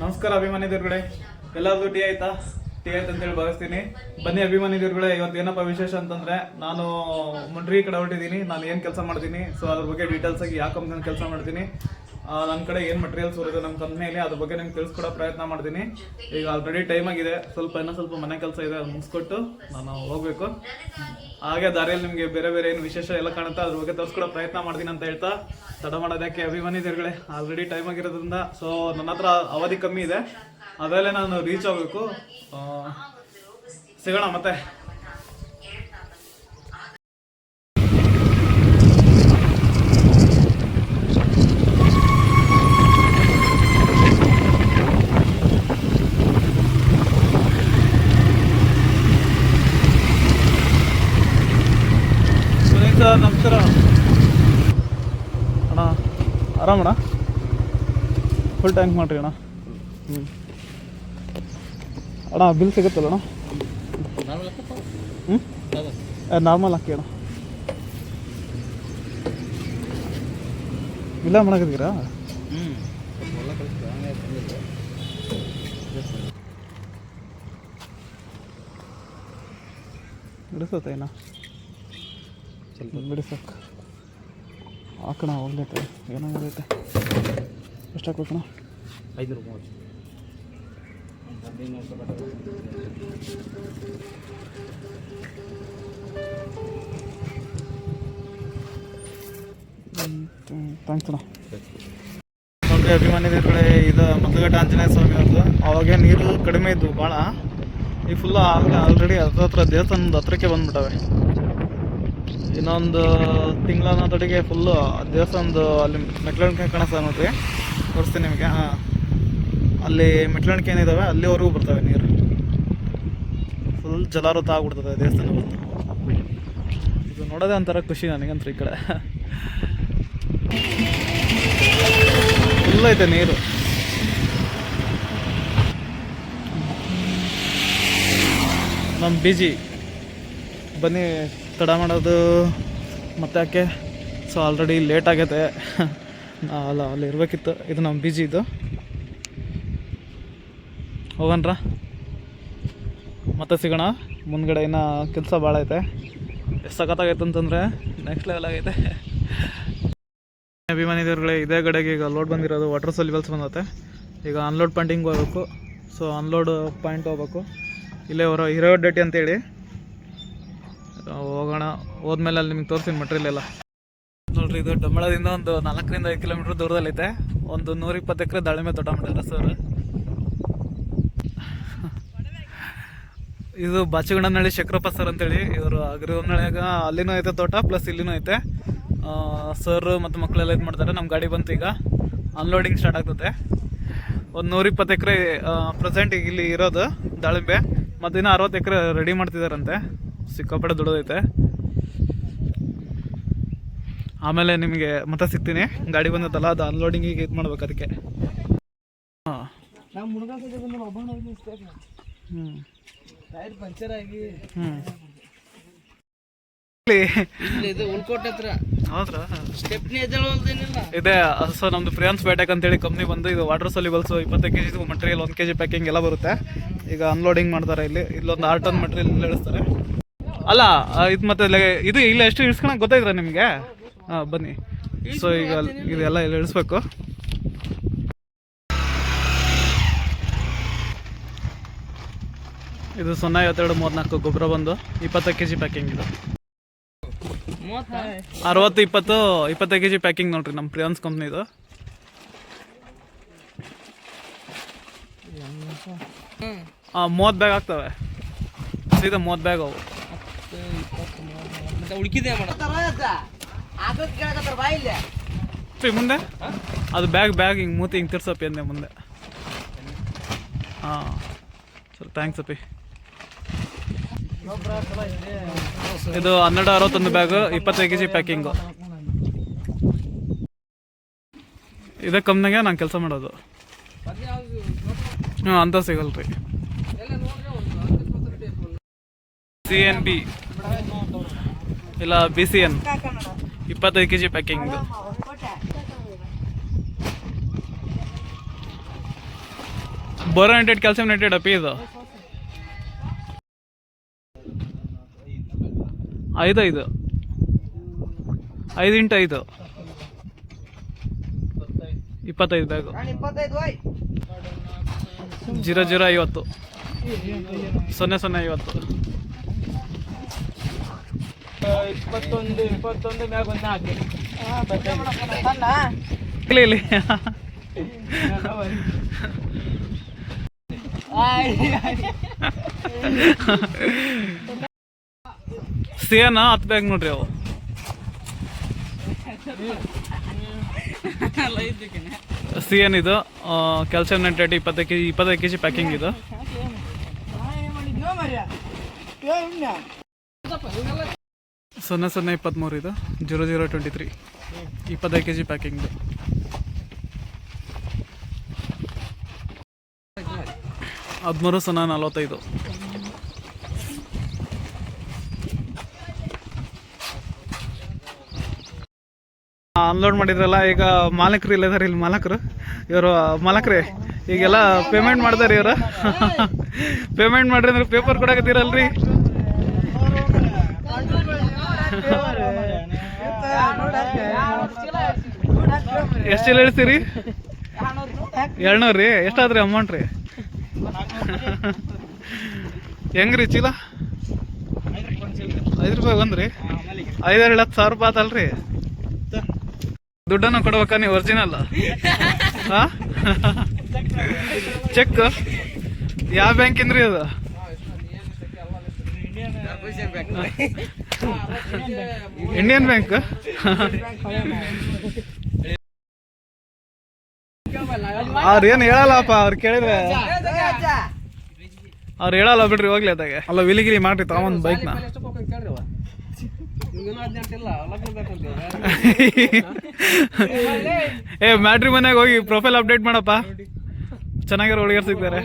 ನಮಸ್ಕಾರ ಅಭಿಮಾನಿ ದೇವ್ರುಗಳೇ ಎಲ್ಲರಿಗೂ ಟೀ ಆಯ್ತಾ? ಟೀ ಆಯ್ತು ಅಂತೇಳಿ ಭಾವಿಸ್ತೀನಿ. ಬನ್ನಿ ಅಭಿಮಾನಿ ದೇವ್ರುಗಳೇ ಇವತ್ತು ಏನಪ್ಪ ವಿಶೇಷ ಅಂತಂದ್ರೆ, ನಾನು ಮುಂಡ್ರಿ ಕಡೆ ಹೊರಟಿದ್ದೀನಿ. ನಾನು ಏನು ಕೆಲಸ ಮಾಡ್ತೀನಿ? ಸೊ ಅದ್ರ ಬಗ್ಗೆ ಡೀಟೇಲ್ಸ್ ಆಗಿ ಯಾವ ಕಂಪ್ನಿ ಕೆಲಸ ಮಾಡ್ತೀನಿ. ನನ್ನ ಕಡೆ ಏನು ಮಟೀರಿಯಲ್ಸ್ ಬರುತ್ತೆ ನಮ್ಮ ಕಂಪ್ನಿಯಲ್ಲಿ ಅದ್ರ ಬಗ್ಗೆ ನಿಮ್ಗೆ ತಿಳಿಸ್ಕೊಡೋ ಪ್ರಯತ್ನ ಮಾಡ್ತೀನಿ. ಈಗ ಆಲ್ರೆಡಿ ಟೈಮ್ ಆಗಿದೆ, ಸ್ವಲ್ಪ ಇನ್ನೂ ಸ್ವಲ್ಪ ಮನೆ ಕೆಲಸ ಇದೆ ಅದು ಮುಗಿಸ್ಕೊಟ್ಟು ನಾನು ಹೋಗಬೇಕು. ಹಾಗೆ ದಾರಿಯಲ್ಲಿ ನಿಮಗೆ ಬೇರೆ ಬೇರೆ ಏನು ವಿಶೇಷ ಎಲ್ಲ ಕಾಣುತ್ತೆ, ಅದ್ರ ಬಗ್ಗೆ ತೋರಿಸ್ಕೊಡೋ ಪ್ರಯತ್ನ ಮಾಡ್ತೀನಿ ಅಂತ ಹೇಳ್ತಾ, ತಡ ಮಾಡೋದಕ್ಕೆ ಅಭಿಮಾನಿ ದೇವ್ರುಗಳೇ ಆಲ್ರೆಡಿ ಟೈಮ್ ಆಗಿರೋದ್ರಿಂದ ಸೊ ನನ್ನ ಹತ್ರ ಅವಧಿ ಕಮ್ಮಿ ಇದೆ. ಅದರಲ್ಲೇ ನಾನು ರೀಚ್ ಆಗಬೇಕು. ಸಿಗೋಣ ಮತ್ತೆ ಸುನೀಲ್ ಸರ್ ನಮಸ್ಕಾರ ಅಣ್ಣ ಆರಾಮಣ್ಣ ಫುಲ್ ಟ್ಯಾಂಕ್ ಮಾಡ್ರಿ ಅಣ್ಣ. ಹ್ಞೂ ಅಣ್ಣ ಬಿಲ್ ಸಿಗುತ್ತಲ್ಲ ಅಣ್ಣ? ಹ್ಞೂ ನಾರ್ಮಲ್ ಹಾಕಿ ಅಣ್ಣ. ಇಲ್ಲ ಮಾಡಕತ್ತೀರಾ ಬಿಡಿಸತ್ತೇನಾ ಬಿಡಿಸಕ್ಕೆ. ಹಾಕೋಣ ಹೋಗ್ಲೈತೆ ಏನಾಗುತ್ತೆ ಎಷ್ಟು ಹಾಕ್ಬೇಕಣ್ಣ? ಐನೂರು ಮೂವತ್ತು. ಥ್ಯಾಂಕ್ಸ್ ಅಣ್ಣ. ನೋಡ್ರಿ ಅಭಿಮಾನಿ ಕಡೆ ಇದು ಮದ್ದಗಟ್ಟ ಆಂಜನೇಯ ಸ್ವಾಮಿ ಅವ್ರದ್ದು. ಅವಾಗ ನೀರು ಕಡಿಮೆ ಇದ್ವು ಭಾಳ ಈ ಫುಲ್ಲು ಆಲ್ರೆಡಿ ಹತ್ರ ಹತ್ರ ದೇವಸ್ಥಾನದ ಹತ್ರಕ್ಕೆ ಬಂದ್ಬಿಟ್ಟವೆ. ಇನ್ನೊಂದು ತಿಂಗಳ ತಡಿಗೆ ಫುಲ್ಲು ದೇವಸ್ಥಾನದ ಅಲ್ಲಿ ಮೆಟ್ಲಣಿಕೆ ಕಾಣಿಸ್ತಾ ನೋಡ್ರಿ. ತೋರಿಸ್ತೀನಿ ನಿಮಗೆ. ಹಾಂ. ಅಲ್ಲಿ ಮೆಟ್ಲಣಿಕೆ ಏನಿದ್ದಾವೆ ಅಲ್ಲಿವರೆಗೂ ಬರ್ತವೆ ನೀರು. ಫುಲ್ ಜಲಾವೃತ ಆಗ್ಬಿಡ್ತದೆ ದೇವಸ್ಥಾನ ಬಂದು ಇದು ನೋಡೋದೇ ಒಂಥರ ಖುಷಿ ನನಗಂತೂ ಈ ಕಡೆ. ಫುಲ್ ಐತೆ ನೀರು. ನಮ್ಮ ಬಿಜಿ ಬನ್ನಿ. ತಡ ಮಾಡೋದು. ಮತ್ತೆ ಯಾಕೆ? ಸೊ ಆಲ್ರೆಡಿ ಲೇಟ್ ಆಗೈತೆ. ಅಲ್ಲ ಅಲ್ಲಿ ಇರಬೇಕಿತ್ತು. ಇದು ನಮ್ಮ ಬಿಜಿ ಇದು. ಹೋಗನ್ರ ಮತ್ತೆ ಸಿಗೋಣ. ಮುಂದ್ಗಡೆ ಇನ್ನು ಕೆಲಸ ಭಾಳ ಐತೆ. ಎಷ್ಟು ಸಖತ್ತಾಗೈತೆ ಅಂತಂದರೆ ನೆಕ್ಸ್ಟ್ ಲೆವೆಲ್ ಆಗೈತೆ. ಅಭಿಮಾನಿ ದೇವ್ರುಗಳೇ ಇದೇ ಕಡೆಗೆ ಈಗ ಲೋಡ್ ಬಂದಿರೋದು. ವಾಟರ್ ಸೊಲ್ಯೂಬಲ್ಸ್ ಬಂದತ್ತೆ ಈಗ ಅನ್ಲೋಡ್ ಪಾಯಿಂಟಿಂಗ್ ಹೋಗ್ಬೇಕು. ಸೊ ಅನ್ಲೋಡ್ ಪಾಯಿಂಟ್ ಹೋಗ್ಬೇಕು. ಇಲ್ಲೇ ಹೊರ ಡೇಟಿ ಅಂತೇಳಿ. ಆ, ಹೋಗೋಣ. ಹೋದ್ಮೇಲೆ ಅಲ್ಲಿ ನಿಮ್ಗೆ ತೋರಿಸ್ತೀನಿ ಮಟ್ರಿಯಲ್ ಎಲ್ಲ. ನೋಡ್ರಿ, ಇದು ಡಂಬಳದಿಂದ ಒಂದು ನಾಲ್ಕರಿಂದ ಐದು ಕಿಲೋಮೀಟ್ರ್ ದೂರದಲ್ಲೈತೆ ಒಂದು ನೂರಿಪ್ಪತ್ತು ಎಕರೆ ದಾಳಿಂಬೆ ತೋಟ ಮಾಡ್ಯಾರ ಸರ್ ಇದು ಬಾಚಿಗಣ್ಣನಹಳ್ಳಿ ಶಕ್ರಪ್ಪ ಸರ್ ಅಂತೇಳಿ. ಇವರು ಅಗ್ರಿಹೊನ್ನಳ್ಯಾಗ ಅಲ್ಲಿನೂ ಐತೆ ತೋಟ ಪ್ಲಸ್ ಇಲ್ಲಿನೂ ಐತೆ. ಸರ್ ಮತ್ತು ಮಕ್ಕಳೆಲ್ಲ ಇದು ಮಾಡ್ತಾರೆ. ನಮ್ಮ ಗಾಡಿ ಬಂತು ಈಗ. ಅನ್ಲೋಡಿಂಗ್ ಸ್ಟಾರ್ಟ್ ಆಗ್ತದೆ. ಒಂದು ನೂರಿಪ್ಪತ್ತು ಎಕರೆ ಪ್ರೆಸೆಂಟ್ ಇಲ್ಲಿ ಇರೋದು ದಾಳಿಂಬೆ. ಮತ್ತು ಇನ್ನೂ ಅರವತ್ತು ಎಕರೆ ರೆಡಿ ಮಾಡ್ತಿದ್ದಾರಂತೆ ಸಿಕ್ಕಾಪಟ್ಟೆ ದೊಡ್ಡದೈತೆ. ಆಮೇಲೆ ನಿಮಗೆ ಮತ್ತೆ ಸಿಗ್ತೀನಿ. ಗಾಡಿ ಬಂದತ್ತಲ್ಲ ಅದು ಅನ್ಲೋಡಿಂಗಿಗೆ ಇದು ಮಾಡ್ಬೇಕು ಅದಕ್ಕೆ. ಇದು ಸೊ ನಮ್ದು ಪ್ರಿಯಾನ್ಸ್ ಬ್ಯಾಟೆಕ್ ಅಂತೇಳಿ ಕಂಪ್ನಿ ಬಂದು ಇದು ವಾಟರ್ ಸೊಲ್ಯೂಬಲ್ಸ್ ಇಪ್ಪತ್ತೈದು ಕೆ ಜಿ ಮಟೀರಿಯಲ್ ಒಂದು ಕೆ ಜಿ ಪ್ಯಾಕಿಂಗ್ ಎಲ್ಲ ಬರುತ್ತೆ. ಈಗ ಅನ್ಲೋಡಿಂಗ್ ಮಾಡ್ತಾರೆ ಇಲ್ಲಿ. ಇಲ್ಲೊಂದು ಆರ್ ಟನ್ ಮಟೀರಿಯಲ್ ಇಳಿಸ್ತಾರೆ. ಅಲ್ಲ ಇದು ಮತ್ತೆ ಇದು ಇಲ್ಲ ಎಷ್ಟು ಇಳಿಸ್ಕೊಳಕ್ ಗೊತ್ತಾಯ್ತಾ ನಿಮಗೆ? ಹಾಂ ಬನ್ನಿ. ಸೊ ಈಗ ಇದೆಲ್ಲ ಇಲ್ಲಿ ಇಳಿಸ್ಬೇಕು. ಇದು ಸೊನ್ನೆ ಐವತ್ತೆರಡು ಮೂವತ್ನಾಲ್ಕು ಗೊಬ್ಬರ ಬಂದು ಇಪ್ಪತ್ತು ಕೆ ಜಿ ಪ್ಯಾಕಿಂಗ್ ಇದು. ಅರವತ್ತು, ಇಪ್ಪತ್ತು ಇಪ್ಪತ್ತೈದು ಕೆ ಜಿ ಪ್ಯಾಕಿಂಗ್ ನೋಡ್ರಿ ನಮ್ಮ ಪ್ರಿಯಾನ್ಸ್ ಕಂಪ್ನಿದು ಮೂವತ್ತು ಬ್ಯಾಗ್ ಆಗ್ತವೆ. ಸೀದಾ ಮೂವತ್ತು ಬ್ಯಾಗ್ ಅವು. ಮತ್ತೆ ಉಳ್ಕಿದೆ ಮೇಡಮ್. ಮುಂದೆ? ಅದು ಬ್ಯಾಗ್ ಬ್ಯಾಗ್ ಹಿಂಗೆ ಮೂತಿ ಹಿಂಗೆ ತಿರ್ಸಪ್ಪಿ ಅಂದೆ ಮುಂದೆ. ಹಾಂ. ಸರಿ ಥ್ಯಾಂಕ್ಸ್ ಅಪ್ಪಿ. ಇದು ಹನ್ನೆರಡು ಅರವತ್ತೊಂದು ಬ್ಯಾಗ್ ಇಪ್ಪತ್ತೈದು ಕೆ ಜಿ ಪ್ಯಾಕಿಂಗು. ಇದೇ ಕಂಪ್ನಿಗೆ ನಾನು ಕೆಲಸ ಮಾಡೋದು. ಹ್ಞೂ ಅಂತ ಸಿಗಲ್ರಿ. ಸಿ ಎನ್ ಬಿ ಇಲ್ಲ ಬಿ ಸಿ ಎನ್ ಇಪ್ಪತ್ತೈದು K G packing boronated calcium nitrate ಅಪ್ಪಿ ಇದು? ಐದು ಐದು. ಐದು ಇಂಟು ಐದು. ಇಪ್ಪತ್ತೈದು ಬ್ಯಾಗು ಜೀರೋ ಜೀರೋ ಐವತ್ತು. ಸೊನ್ನೆ ಸೊನ್ನೆ ಐವತ್ತು. ಇಪ್ಪತ್ತೊಂದು ಇಪ್ಪತ್ತೊಂದು ಮ್ಯಾಗ ಒಂದು ಹಾಕಿ ಇಲ್ಲಿ ಇಲ್ಲಿ ಸೇನ ಹತ್ತು ಬ್ಯಾಗ್ ನೋಡ್ರಿ ಅವು. ಸಿ ಎನ್ ಇದು ಕ್ಯಾಲ್ಸಿಯಂ ನೈಟ್ರೇಟ್ ಇಪ್ಪತ್ತೈದು ಕೆ ಜಿ ಇಪ್ಪತ್ತೈದು ಕೆ ಜಿ ಪ್ಯಾಕಿಂಗ್ ಇದು ಸೊನ್ನೆ ಸೊನ್ನೆ ಇಪ್ಪತ್ತ್ಮೂರು ಇದು. Zero zero twenty three. ಇಪ್ಪತ್ತೈದು ಕೆ ಜಿ ಪ್ಯಾಕಿಂಗ್ದು ಹದಿಮೂರು ಸೊನ್ನೆ ನಲವತ್ತೈದು. ಅನ್ಲೋಡ್ ಮಾಡಿದ್ರಲ್ಲ, ಈಗ ಮಾಲಕರು ಇಲ್ಲದಾರೆ, ಇಲ್ಲಿ ಮಾಲಕರು. ಇವರು ಮಾಲಕರೇ, ಈಗೆಲ್ಲ ಪೇಮೆಂಟ್ ಮಾಡ್ತಾರೆ ಇವರು. ಪೇಮೆಂಟ್ ಮಾಡ್ರಿ ಅಂದ್ರೆ ಪೇಪರ್ ಕೊಡಕತ್ತೀರಲ್ರಿ? ಎಷ್ಟು ಚೀಲ ಹೇಳ್ತೀರಿ? ಎರಡ್ನೂರು ರೀ? ಎಷ್ಟಾದ್ರಿ ಅಮೌಂಟ್ ರೀ? ಹೆಂಗ್ರಿ ಚೀಲ? ಐದು ರೂಪಾಯಿ ಒಂದ್ರಿ? ಐದಾರು ಹತ್ತು ಸಾವಿರ ರೂಪಾಯಿ ಆತಲ್ರಿ? ದುಡ್ಡನ್ನು ಕೊಡ್ಬೇಕಾ ನೀವು ಒರಿಜಿನಲ್ ಹಾ? ಚೆಕ್ ಯಾವ ಬ್ಯಾಂಕಿಂದ್ರಿ ಅದು? ಇಂಡಿಯನ್ ಬ್ಯಾಂಕ್ ಅವ್ರು ಏನು ಹೇಳಲ್ಲಪ್ಪ ಅವ್ರು ಕೇಳಿದ್ರೆ. ಅವ್ರು ಹೇಳಲ್ಲ ಬಿಡ್ರಿ ಹೋಗ್ಲಿ ಅದಾಗೆ ಅಲ್ಲ ವಿಲಿಗಿರಿ ಮಾಡ್ರಿ ತಗೊಂಬಂದು ಬೈಕ್ನ ಏ ಮ್ಯಾಟ್ರಿ ಮನೆಗೆ ಹೋಗಿ ಪ್ರೊಫೈಲ್ ಅಪ್ಡೇಟ್ ಮಾಡಪ್ಪ. ಚೆನ್ನಾಗಿರೋ ಹುಡುಗರು ಸಿಗ್ತಾರೆ.